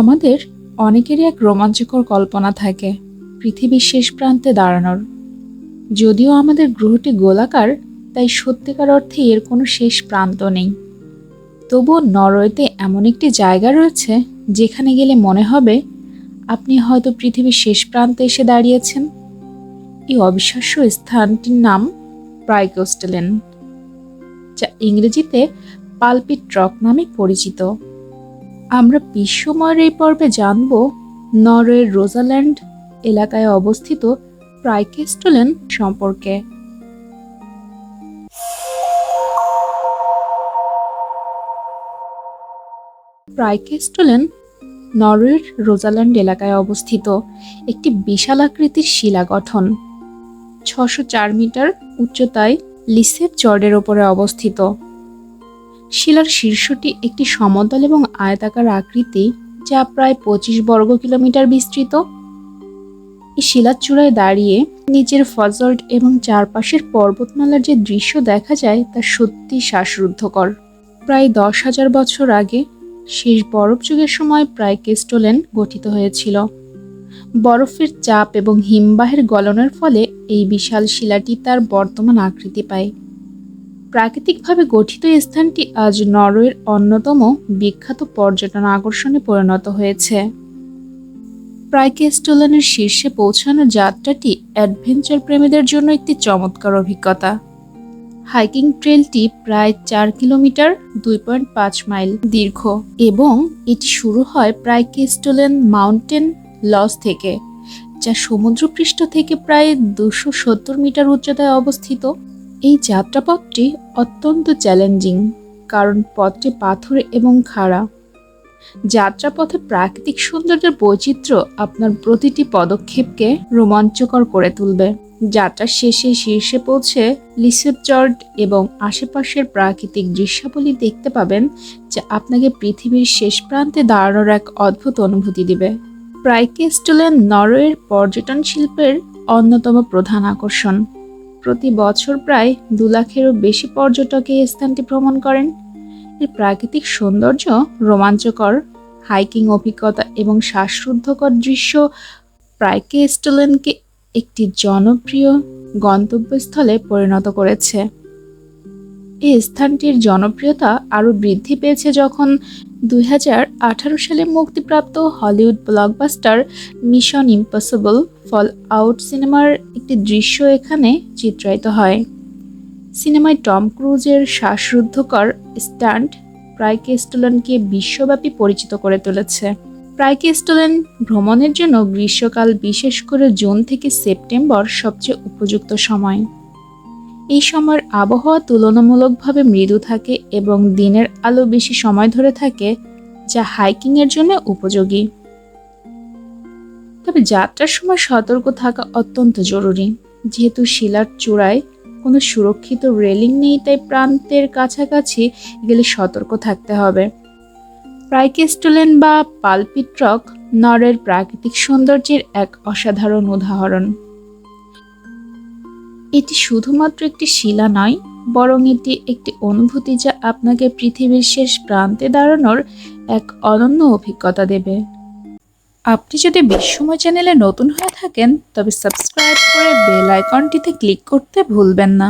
আমাদের অনেকেরই এক রোমাঞ্চকর কল্পনা থাকে পৃথিবীর শেষ প্রান্তে দাঁড়ানোর। যদিও আমাদের গ্রহটি গোলাকার, তাই সত্যিকার অর্থে এর কোনো শেষ প্রান্ত নেই। তবুও নরওয়েতে এমন একটি জায়গা রয়েছে যেখানে গেলে মনে হবে, আপনি হয়তো পৃথিবীর শেষ প্রান্তে এসে দাঁড়িয়েছেন। এই অবিশ্বাস্য স্থানটির নাম প্রাইকোস্টেলেন, যা ইংরেজিতে পালপিট ট্রক নামে পরিচিত। আমরা বিশ্বময়ের এই পর্বে জানব নরওয়ের রোজাল্যান্ড এলাকায় অবস্থিত প্রাইকেস্টোলেন সম্পর্কে। প্রাইকেস্টোলেন নরওয়ের রোজাল্যান্ড এলাকায় অবস্থিত। একটি বিশাল আকৃতির শিলা গঠন। ছশো চার মিটার উচ্চতায় লিসের চরের ওপরে অবস্থিত। শিলার শীর্ষটি একটি সমতল এবং আয়তাকার আকৃতি, যা প্রায় পঁচিশ বর্গ কিলোমিটার বিস্তৃত। এই শিলার চূড়ায় দাঁড়িয়ে নিচের ফজল্ট এবং চারপাশের পর্বতমালার যে দৃশ্য দেখা যায়, তা সত্যি শ্বাসরুদ্ধকর। প্রায় দশ হাজার বছর আগে, শেষ বরফ যুগের সময় প্রায় কেস্টোলেন গঠিত হয়েছিল। বরফের চাপ এবং হিমবাহের গলনের ফলে এই বিশাল শিলাটি তার বর্তমান আকৃতি পায়। প্রাকৃতিকভাবে গঠিত স্থানটি আজ নরওয়ের অন্যতম বিখ্যাত পর্যটন আকর্ষণে পরিণত হয়েছে। প্রাইকেস্টোলেনের শীর্ষে পৌঁছানোর যাত্রাটি অ্যাডভেঞ্চার প্রেমীদের জন্য একটি চমৎকার অভিজ্ঞতা। হাইকিং ট্রেলটি প্রায় চার কিলোমিটার, দুই পয়েন্ট পাঁচ মাইল দীর্ঘ এবং এটি শুরু হয় প্রাইকেস্টোলেন মাউন্টেন লস থেকে, যা সমুদ্রপৃষ্ঠ থেকে প্রায় দুশো সত্তর মিটার উচ্চতায় অবস্থিত। এই যাত্রাপথটি অত্যন্ত চ্যালেঞ্জিং কারণ পথটি পাথর এবং খাড়া। যাত্রাপথে প্রাকৃতিক সৌন্দর্যের বৈচিত্র্য আপনার প্রতিটি পদক্ষেপকে রোমাঞ্চকর করে তুলবে। যাত্রার শেষে শীর্ষে পৌঁছে লিসেপজর্ড এবং আশেপাশের প্রাকৃতিক দৃশ্যাবলী দেখতে পাবেন যা আপনাকে পৃথিবীর শেষ প্রান্তে দাঁড়ানোর এক অদ্ভুত অনুভূতি দিবে। প্রাইকেস্টোলেন নরওয়ের পর্যটন শিল্পের অন্যতম প্রধান আকর্ষণ। প্রতি বছর প্রায় দু লাখেরও বেশি পর্যটক এই স্থানটি ভ্রমণ করেন। এর প্রাকৃতিক সৌন্দর্য, রোমাঞ্চকর, হাইকিং অভিজ্ঞতা এবং শ্বাসরুদ্ধকর দৃশ্য প্রাইকেস্টোলেনকে একটি জনপ্রিয় গন্তব্যস্থলে পরিণত করেছে। এই স্থানটির জনপ্রিয়তা আরও বৃদ্ধি পেয়েছে যখন দুই হাজার আঠারো সালে মুক্তিপ্রাপ্ত Hollywood blockbuster Mission Impossible Fallout সিনেমার একটি দৃশ্য এখানে চিত্রায়িত হয়। সিনেমায় টম ক্রুজের শ্বাসরুদ্ধকর স্টান্ট প্রাইকেস্টোলেনকে বিশ্বব্যাপী পরিচিত করে তুলেছে। প্রাইকেস্টোলেন ভ্রমণের জন্য গ্রীষ্মকাল বিশেষ করে জুন থেকে সেপ্টেম্বর সবচেয়ে উপযুক্ত সময়। এই সময়ের আবহাওয়া তুলনামূলকভাবে মৃদু থাকে এবং দিনের আলো বেশি সময় ধরে থাকে, যা হাইকিংয়ের জন্য উপযোগী। তবে যাত্রার সময় সতর্ক থাকা অত্যন্ত জরুরি। যেহেতু শিলার চূড়ায় কোনো সুরক্ষিত রেলিং নেই, তাই প্রান্তের কাছাকাছি গেলে সতর্ক থাকতে হবে। প্রাইকেস্টোলেন বা পালপিট্রক নরের প্রাকৃতিক সৌন্দর্যের এক অসাধারণ উদাহরণ। এটি শুধুমাত্র একটি শিলা নয়, বরং এটি একটি অনুভূতি যা আপনাকে পৃথিবীর শেষ প্রান্তে দাঁড়ানোর এক অনন্য অভিজ্ঞতা দেবে। আপনি যদি বিশ্বময় চ্যানেলে নতুন হয়ে থাকেন, তবে সাবস্ক্রাইব করে বেল আইকনটিতে ক্লিক করতে ভুলবেন না।